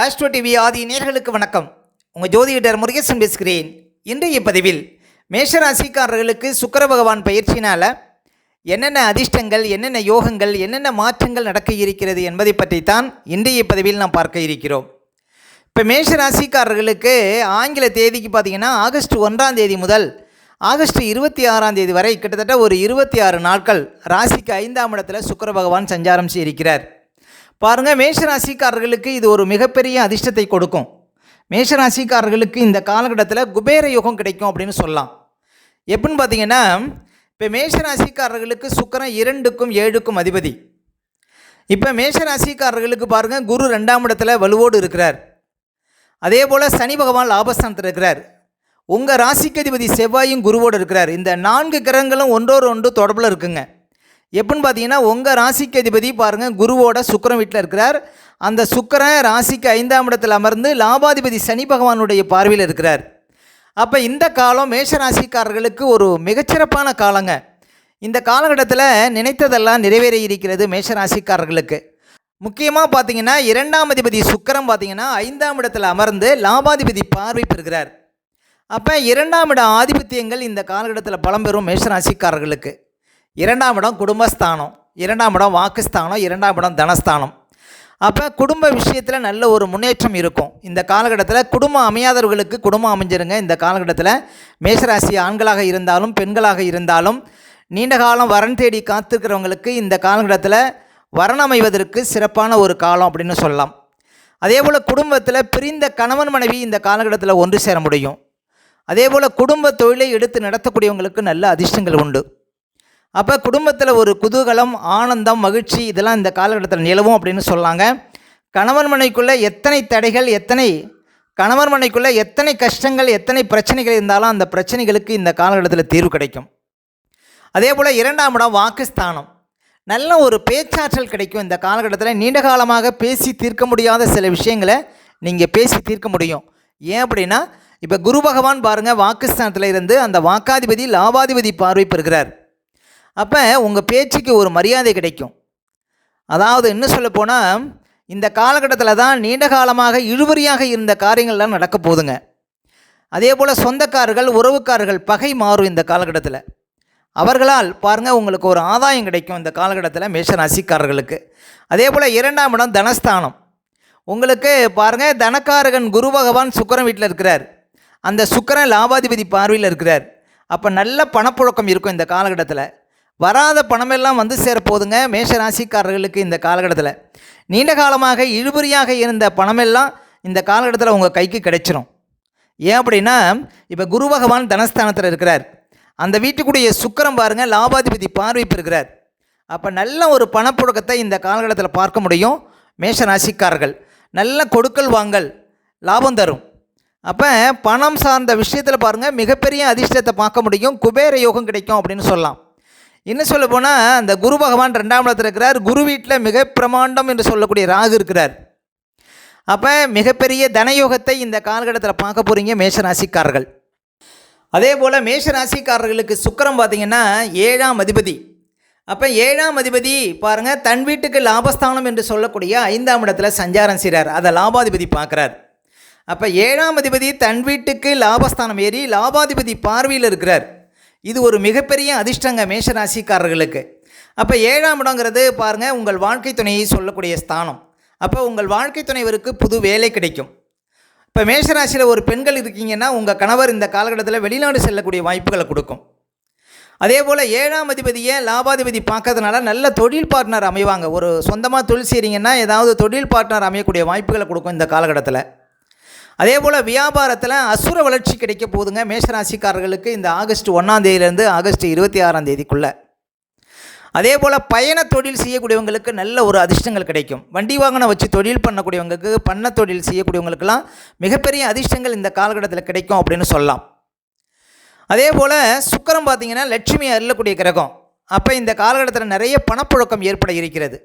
Astro TV ஆதி நேர்களுக்கு வணக்கம். உங்கள் ஜோதிடர் முருகேசன் பேசுகிறேன். இன்றைய பதிவில் மேஷராசிக்காரர்களுக்கு சுக்கர பகவான் பயிற்சினால் என்னென்ன அதிர்ஷ்டங்கள் என்னென்ன யோகங்கள் என்னென்ன மாற்றங்கள் நடக்க இருக்கிறது என்பதை பற்றித்தான் இன்றைய பதிவில் நாம் பார்க்க இருக்கிறோம். இப்போ மேஷராசிக்காரர்களுக்கு ஆங்கில தேதிக்கு பார்த்தீங்கன்னா ஆகஸ்ட் ஒன்றாம் தேதி முதல் ஆகஸ்ட் இருபத்தி ஆறாம் தேதி வரை கிட்டத்தட்ட ஒரு இருபத்தி ஆறு நாட்கள் ராசிக்கு ஐந்தாம் இடத்துல சுக்கிர பகவான் சஞ்சாரம் செய்திருக்கிறார். பாருங்கள் மேஷராசிக்காரர்களுக்கு இது ஒரு மிகப்பெரிய அதிர்ஷ்டத்தை கொடுக்கும். மேஷராசிக்காரர்களுக்கு இந்த காலகட்டத்தில் குபேர யுகம் கிடைக்கும் அப்படின்னு சொல்லலாம். எப்படின்னு பார்த்தீங்கன்னா இப்போ மேஷராசிக்காரர்களுக்கு சுக்கரம் இரண்டுக்கும் ஏழுக்கும் அதிபதி. இப்போ மேஷராசிக்காரர்களுக்கு பாருங்கள் குரு ரெண்டாம் இடத்துல வலுவோடு இருக்கிறார். அதே போல் சனி பகவான் லாபஸ்தானத்தில் இருக்கிறார். உங்கள் ராசிக்கு அதிபதி செவ்வாயும் குருவோடு இருக்கிறார். இந்த நான்கு கிரகங்களும் ஒன்றோடு ஒன்று தொடர்பில் இருக்குங்க. எப்படின்னு பார்த்தீங்கன்னா உங்கள் ராசிக்கு அதிபதி பாருங்கள் குருவோட சுக்கிரன் வீட்டில் இருக்கிறார். அந்த சுக்கிரன் ராசிக்கு ஐந்தாம் இடத்தில் அமர்ந்து லாபாதிபதி சனி பகவானுடைய பார்வையில் இருக்கிறார். அப்போ இந்த காலம் மேஷராசிக்காரர்களுக்கு ஒரு மிகச்சிறப்பான காலங்க. இந்த காலகட்டத்தில் நினைத்ததெல்லாம் நிறைவேற இருக்கிறது மேஷராசிக்காரர்களுக்கு முக்கியமாக பார்த்தீங்கன்னா இரண்டாம் அதிபதி சுக்கரம் பார்த்தீங்கன்னா ஐந்தாம் இடத்தில் அமர்ந்து லாபாதிபதி பார்வை பெறுகிறார். அப்போ இரண்டாம் இட ஆதிபத்தியங்கள் இந்த காலகட்டத்தில் பலம் பெறும் மேஷராசிக்காரர்களுக்கு இரண்டாம் இடம் குடும்பஸ்தானம் இரண்டாம் இடம் வாக்குஸ்தானம் இரண்டாம் இடம் தனஸ்தானம். அப்போ குடும்ப விஷயத்தில் நல்ல ஒரு முன்னேற்றம் இருக்கும். இந்த காலகட்டத்தில் குடும்பம் அமையாதவர்களுக்கு குடும்பம் அமைஞ்சிருங்க. இந்த காலகட்டத்தில் மேஷராசி ஆண்களாக இருந்தாலும் பெண்களாக இருந்தாலும் நீண்ட காலம் வரன் தேடி காத்திருக்கிறவங்களுக்கு இந்த காலகட்டத்தில் வரன் அமைவதற்கு சிறப்பான ஒரு காலம் அப்படின்னு சொல்லலாம். அதே போல் குடும்பத்தில் பிரிந்த கணவன் மனைவி இந்த காலகட்டத்தில் ஒன்று சேர முடியும். அதே போல் குடும்ப தொழிலை எடுத்து நடத்தக்கூடியவங்களுக்கு நல்ல அதிர்ஷ்டங்கள் உண்டு. அப்போ குடும்பத்தில் ஒரு குதூகலம் ஆனந்தம் மகிழ்ச்சி இதெல்லாம் இந்த காலகட்டத்தில் நிலவும் அப்படின்னு சொல்லாங்க. கணவன் மனைக்குள்ளே எத்தனை தடைகள் எத்தனை கணவன் மனைக்குள்ளே எத்தனை கஷ்டங்கள் எத்தனை பிரச்சனைகள் இருந்தாலும் அந்த பிரச்சனைகளுக்கு இந்த காலகட்டத்தில் தீர்வு கிடைக்கும். அதே போல் இரண்டாம் இடம் வாக்குஸ்தானம். நல்ல ஒரு பேச்சாற்றல் கிடைக்கும் இந்த காலகட்டத்தில். நீண்ட காலமாக பேசி தீர்க்க முடியாத சில விஷயங்களை நீங்கள் பேசி தீர்க்க முடியும். ஏன் அப்படின்னா இப்போ குரு பகவான் பாருங்கள் வாக்குஸ்தானத்தில் இருந்து அந்த வாக்காதிபதி லாபாதிபதி பார்வை பெறுகிறார். அப்போ உங்கள் பேச்சுக்கு ஒரு மரியாதை கிடைக்கும். அதாவது இன்னும் சொல்ல போனால் இந்த காலகட்டத்தில் தான் நீண்ட காலமாக இழுபறியாக இருந்த காரியங்கள்லாம் நடக்க போகுதுங்க அதே போல் சொந்தக்காரர்கள் உறவுக்காரர்கள் பகை மாறும் இந்த காலகட்டத்தில். அவர்களால் பாருங்கள் உங்களுக்கு ஒரு ஆதாயம் கிடைக்கும் இந்த காலகட்டத்தில் மேஷ ராசிக்காரர்களுக்கு அதே போல் இரண்டாம் இடம் தனஸ்தானம். உங்களுக்கு பாருங்கள் தனக்காரகன் குரு பகவான் சுக்கரன் வீட்டில் இருக்கிறார். அந்த சுக்கரன் லாபாதிபதி பார்வையில் இருக்கிறார். அப்போ நல்ல பணப்புழக்கம் இருக்கும் இந்த காலகட்டத்தில். வராத பணமெல்லாம் வந்து சேர போதுங்க மேஷ ராசிக்காரர்களுக்கு இந்த காலகட்டத்தில். நீண்ட காலமாக இழுபறியாக இருந்த பணமெல்லாம் இந்த காலகட்டத்தில் உங்கள் கைக்கு கிடைச்சிரும். ஏன் அப்படின்னா இப்போ குரு பகவான் தனஸ்தானத்தில் இருக்கிறார். அந்த வீட்டுக்குடைய சுக்கரம் பாருங்கள் லாபாதிபதி பார்வை பெறுகிறார். அப்போ நல்ல ஒரு பணப்புழக்கத்தை இந்த காலகட்டத்தில் பார்க்க முடியும் மேஷ ராசிக்காரர்கள் நல்ல கொடுக்கல் வாங்கல் லாபம் தரும். அப்போ பணம் சார்ந்த விஷயத்தில் பாருங்கள் மிகப்பெரிய அதிர்ஷ்டத்தை பார்க்க முடியும். குபேர யோகம் கிடைக்கும் அப்படின்னு சொல்லலாம். இன்னும் சொல்ல போனால் அந்த குரு பகவான் ரெண்டாம் இடத்துல இருக்கிறார். குரு வீட்டில் மிக பிரமாண்டம் என்று சொல்லக்கூடிய ராகு இருக்கிறார். அப்போ மிகப்பெரிய தனயோகத்தை இந்த காலகட்டத்தில் பார்க்க போகிறீங்க மேஷராசிக்காரர்கள். அதே போல் மேஷராசிக்காரர்களுக்கு சுக்கரம் பார்த்தீங்கன்னா ஏழாம் அதிபதி. அப்போ ஏழாம் அதிபதி பாருங்கள் தன் வீட்டுக்கு லாபஸ்தானம் என்று சொல்லக்கூடிய ஐந்தாம் இடத்துல சஞ்சாரம் செய்கிறார் அதை லாபாதிபதி பார்க்குறார். அப்போ ஏழாம் அதிபதி தன் வீட்டுக்கு லாபஸ்தானம் ஏறி லாபாதிபதி பார்வையில் இருக்கிறார். இது ஒரு மிகப்பெரிய அதிர்ஷ்டங்க மேஷராசிக்காரர்களுக்கு. அப்போ ஏழாம் இடங்கிறது பாருங்கள் உங்கள் வாழ்க்கை துணையை சொல்லக்கூடிய ஸ்தானம். அப்போ உங்கள் வாழ்க்கை துணைவருக்கு புது வேலை கிடைக்கும். இப்போ மேஷராசியில் ஒரு பெண்கள் இருக்கீங்கன்னா உங்கள் கணவர் இந்த காலகட்டத்தில் வெளிநாடு செல்லக்கூடிய வாய்ப்புகளை கொடுக்கும். அதே போல் ஏழாம் அதிபதியை லாபாதிபதி பார்க்கறதுனால நல்ல தொழில் பார்ட்னர் அமைவாங்க. ஒரு சொந்தமாக தொழில் செய்கிறீங்கன்னா ஏதாவது தொழில் பார்ட்னர் அமையக்கூடிய வாய்ப்புகளை கொடுக்கும் இந்த காலகட்டத்தில். அதே போல் வியாபாரத்தில் அசுர வளர்ச்சி கிடைக்க போகுதுங்க. மேஷராசிக்காரர்களுக்கு இந்த ஆகஸ்ட் ஒன்றாம் தேதியிலேருந்து ஆகஸ்ட் இருபத்தி ஆறாம் தேதிக்குள்ளே. அதே போல் பயண தொழில் செய்யக்கூடியவங்களுக்கு நல்ல ஒரு அதிர்ஷ்டங்கள் கிடைக்கும். வண்டி வாகனம் வச்சு தொழில் பண்ணக்கூடியவங்களுக்கு பண்ண தொழில் செய்யக்கூடியவங்களுக்கெல்லாம் மிகப்பெரிய அதிர்ஷ்டங்கள் இந்த காலகட்டத்தில் கிடைக்கும் அப்படின்னு சொல்லலாம். அதே போல் சுக்கரம் பார்த்தீங்கன்னா லட்சுமி அருளக்கூடிய கிரகம். அப்போ இந்த காலகட்டத்தில் நிறைய பணப்புழக்கம் ஏற்பட இருக்கிறது.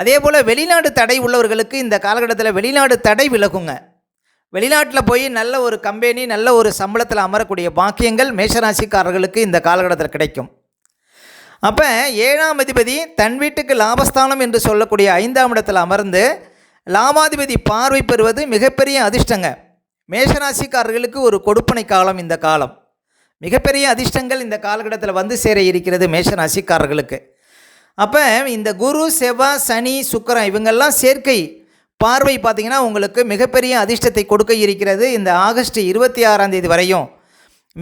அதே போல் வெளிநாடு தடை உள்ளவர்களுக்கு இந்த காலகட்டத்தில் வெளிநாடு தடை விலகுங்க. வெளிநாட்டில் போய் நல்ல ஒரு கம்பெனி நல்ல ஒரு சம்பளத்தில் அமரக்கூடிய பாக்கியங்கள் மேஷராசிக்காரர்களுக்கு இந்த காலகட்டத்தில் கிடைக்கும். அப்போ ஏழாம் அதிபதி தன் வீட்டுக்கு லாபஸ்தானம் என்று சொல்லக்கூடிய ஐந்தாம் இடத்தில் அமர்ந்து லாபாதிபதி பார்வை பெறுவது மிகப்பெரிய அதிர்ஷ்டங்க. மேஷராசிக்காரர்களுக்கு ஒரு கொடுப்பனை காலம் இந்த காலம். மிகப்பெரிய அதிர்ஷ்டங்கள் இந்த காலகட்டத்தில் வந்து சேர இருக்கிறது மேஷராசிக்காரர்களுக்கு. அப்போ இந்த குரு செவ்வாய் சனி சுக்கரம் இவங்கெல்லாம் சேர்க்கை பார்வை பார்த்திங்கன்னா உங்களுக்கு மிகப்பெரிய அதிர்ஷ்டத்தை கொடுக்க இருக்கிறது இந்த ஆகஸ்ட் இருபத்தி ஆறாம் தேதி வரையும்.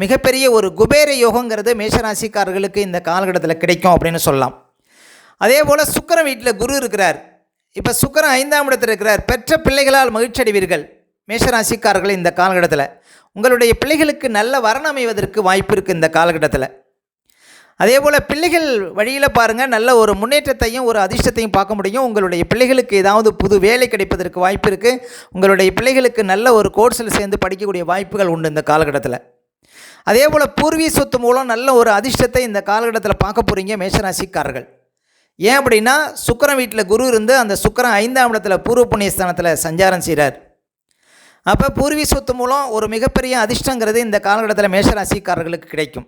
மிகப்பெரிய ஒரு குபேர யோகங்கிறது மேஷராசிக்காரர்களுக்கு இந்த காலகட்டத்தில் கிடைக்கும் அப்படின்னு சொல்லலாம். அதே போல் சுக்கரன் வீட்டில் குரு இருக்கிறார். இப்போ சுக்கரன் ஐந்தாம் இடத்தில் இருக்கிறார். பெற்ற பிள்ளைகளால் மகிழ்ச்சி அடைவீர்கள் மேஷராசிக்காரர்கள் இந்த காலகட்டத்தில். உங்களுடைய பிள்ளைகளுக்கு நல்ல வரன் அமைவதற்கு வாய்ப்பு இருக்குது இந்த காலகட்டத்தில். அதே போல் பிள்ளைகள் வழியில் பாருங்கள் நல்ல ஒரு முன்னேற்றத்தையும் ஒரு அதிர்ஷ்டத்தையும் பார்க்க முடியும். உங்களுடைய பிள்ளைகளுக்கு ஏதாவது புது வேலை கிடைப்பதற்கு வாய்ப்பு இருக்குது உங்களுடைய பிள்ளைகளுக்கு நல்ல ஒரு கோர்ஸில் சேர்ந்து படிக்கக்கூடிய வாய்ப்புகள் உண்டு இந்த காலகட்டத்தில். அதே போல் பூர்வீக சொத்து மூலம் நல்ல ஒரு அதிர்ஷ்டத்தை இந்த காலகட்டத்தில் பார்க்க போகிறீங்க மேஷராசிக்காரர்கள். ஏன் அப்படின்னா சுக்கிரன் வீட்டில் குரு இருந்து அந்த சுக்கிரன் ஐந்தாம் இடத்துல பூர்வ புண்ணியஸ்தானத்தில் சஞ்சாரம் செய்கிறார் அப்போ பூர்வீக சொத்து மூலம் ஒரு மிகப்பெரிய அதிர்ஷ்டங்கிறது இந்த காலகட்டத்தில் மேஷராசிக்காரர்களுக்கு கிடைக்கும்.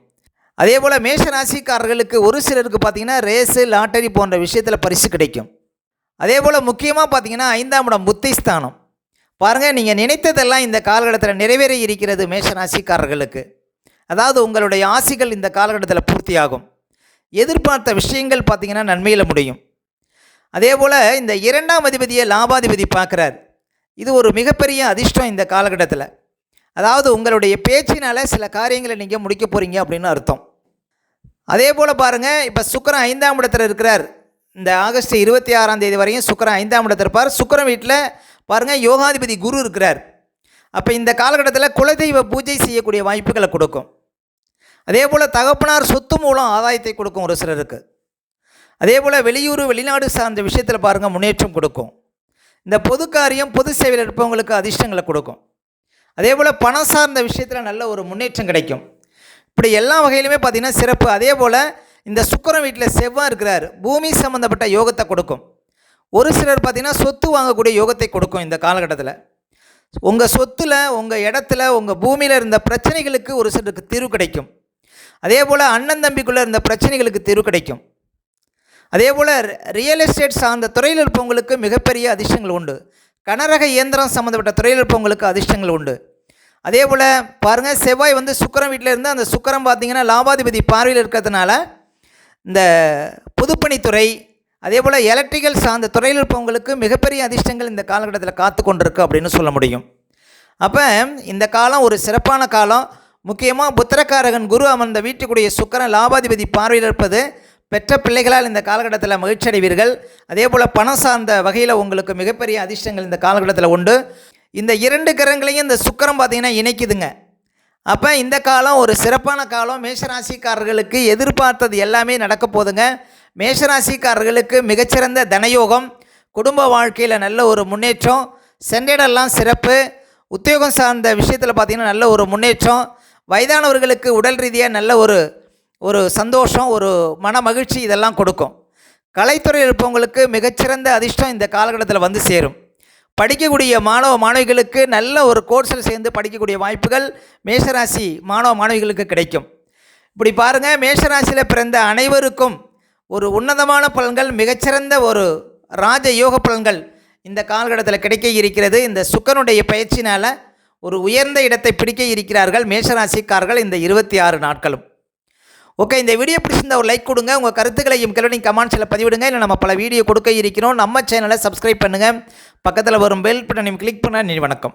அதே போல் மேஷராசிக்காரர்களுக்கு ஒரு சிலருக்கு பார்த்தீங்கன்னா ரேஸு லாட்டரி போன்ற விஷயத்தில் பரிசு கிடைக்கும். அதே போல் முக்கியமாக பார்த்தீங்கன்னா ஐந்தாம் இடம் புத்தி ஸ்தானம் பாருங்கள் நீங்கள் நினைத்ததெல்லாம் இந்த காலகட்டத்தில் நிறைவேற இருக்கிறது மேஷராசிக்காரர்களுக்கு. அதாவது உங்களுடைய ஆசைகள் இந்த காலகட்டத்தில் பூர்த்தியாகும். எதிர்பார்த்த விஷயங்கள் பார்த்தீங்கன்னா நன்மையில் முடியும். அதே போல் இந்த இரண்டாம் அதிபதியை லாபாதிபதி பார்க்குறார். இது ஒரு மிகப்பெரிய அதிர்ஷ்டம் இந்த காலகட்டத்தில். அதாவது உங்களுடைய பேச்சினால் சில காரியங்களை நீங்கள் முடிக்க போகிறீங்க அப்படின்னு அர்த்தம். அதே போல் பாருங்கள் இப்போ சுக்கரன் ஐந்தாம் இடத்துல இருக்கிறார். இந்த ஆகஸ்ட் இருபத்தி ஆறாம் தேதி வரையும் சுக்கிரன் ஐந்தாம் இடத்துல இருப்பார். சுக்கரன் வீட்டில் பாருங்கள் யோகாதிபதி குரு இருக்கிறார். அப்போ இந்த காலகட்டத்தில் குலதெய்வ பூஜை செய்யக்கூடிய வாய்ப்புகளை கொடுக்கும். அதே போல் தகப்பனார் சொத்து மூலம் ஆதாயத்தை கொடுக்கும் ஒரு சிலருக்கு. அதே போல் வெளியூர் வெளிநாடு சார்ந்த விஷயத்தில் பாருங்கள் முன்னேற்றம் கொடுக்கும். இந்த பொது காரியம் பொது சேவையில் இருப்பவங்களுக்கு அதிர்ஷ்டங்களை கொடுக்கும். அதே போல் பணம் சார்ந்த விஷயத்தில் நல்ல ஒரு முன்னேற்றம் கிடைக்கும். இப்படி எல்லா வகையிலுமே பார்த்திங்கன்னா சிறப்பு. அதே போல் இந்த சுக்கரம் வீட்டில் செவ்வாய் இருக்கிறார். பூமி சம்மந்தப்பட்ட யோகத்தை கொடுக்கும். ஒரு சிலர் பார்த்திங்கன்னா சொத்து வாங்கக்கூடிய யோகத்தை கொடுக்கும் இந்த காலகட்டத்தில். உங்கள் சொத்தில் உங்கள் இடத்துல உங்கள் பூமியில் இருந்த பிரச்சனைகளுக்கு ஒரு சிலருக்கு தீர்வு கிடைக்கும். அதே போல் அண்ணன் தம்பிக்குள்ளே இருந்த பிரச்சனைகளுக்கு தீர்வு கிடைக்கும். அதே போல் ரியல் எஸ்டேட் சார்ந்த துறையில் இருப்பவங்களுக்கு மிகப்பெரிய அதிர்ஷ்டங்கள் உண்டு. கனரக இயந்திரம் சம்மந்தப்பட்ட துறையில் இருப்பவங்களுக்கு அதிர்ஷ்டங்கள் உண்டு. அதே போல் பாருங்கள் செவ்வாய் வந்து சுக்கரம் வீட்டில் இருந்து அந்த சுக்கரம் பார்த்திங்கன்னா லாபாதிபதி பார்வையில் இருக்கிறதுனால இந்த பொதுப்பணித்துறை அதே போல் எலக்ட்ரிக்கல் சார்ந்த துறையில் இருப்பவங்களுக்கு மிகப்பெரிய அதிர்ஷ்டங்கள் இந்த காலகட்டத்தில் காத்து கொண்டிருக்கு அப்படின்னு சொல்ல முடியும். அப்போ இந்த காலம் ஒரு சிறப்பான காலம். முக்கியமாக புத்திரக்காரகன் குரு அமர்ந்த வீட்டுக்குடைய சுக்கரன் லாபாதிபதி பார்வையில் இருப்பது பெற்ற பிள்ளைகளால் இந்த காலகட்டத்தில் மகிழ்ச்சி அடைவீர்கள். அதே போல் பணம் சார்ந்த வகையில் உங்களுக்கு மிகப்பெரிய அதிர்ஷ்டங்கள் இந்த காலகட்டத்தில் உண்டு. இந்த இரண்டு கிரகங்களையும் இந்த சுக்கரம் பார்த்திங்கன்னா இணைக்குதுங்க. அப்போ இந்த காலம் ஒரு சிறப்பான காலம். மேஷராசிக்காரர்களுக்கு எதிர்பார்த்தது எல்லாமே நடக்க போதுங்க மேஷராசிக்காரர்களுக்கு மிகச்சிறந்த தனயோகம் குடும்ப வாழ்க்கையில் நல்ல ஒரு முன்னேற்றம் சென்றிடெல்லாம் சிறப்பு. உத்தியோகம் சார்ந்த விஷயத்தில் பார்த்திங்கன்னா நல்ல ஒரு முன்னேற்றம். வயதானவர்களுக்கு உடல் ரீதியாக நல்ல ஒரு ஒரு சந்தோஷம் ஒரு மன மகிழ்ச்சி இதெல்லாம் கொடுக்கும். கலைத்துறை இருப்பவங்களுக்கு மிகச்சிறந்த அதிர்ஷ்டம் இந்த காலகட்டத்தில் வந்து சேரும். படிக்கக்கூடிய மாணவ மாணவிகளுக்கு நல்ல ஒரு கோர்ஸில் சேர்ந்து படிக்கக்கூடிய வாய்ப்புகள் மேஷராசி மாணவ மாணவிகளுக்கு கிடைக்கும். இப்படி பாருங்கள் மேஷராசியில் பிறந்த அனைவருக்கும் ஒரு உன்னதமான பலன்கள் மிகச்சிறந்த ஒரு ராஜ யோக பலன்கள் இந்த காலகட்டத்தில் கிடைக்க இருக்கிறது. இந்த சுக்கனுடைய பயிற்சினால் ஒரு உயர்ந்த இடத்தை பிடிக்க இருக்கிறார்கள் மேஷராசிக்காரர்கள் இந்த இருபத்தி ஆறு நாட்களும். ஓகே இந்த வீடியோ பிடிச்சிருந்தால் ஒரு லைக் கொடுங்க. உங்கள் கருத்துக்களையும் கேள்வி கமெண்ட்ஸில் பதிவிடுங்க. இல்லை நம்ம பல வீடியோ கொடுக்க இருக்கிறோம். நம்ம சேனலை சப்ஸ்கிரைப் பண்ணுங்கள் பக்கத்தில் வரும் பெல் பட்டனையும் கிளிக் பண்ண நீ வணக்கம்.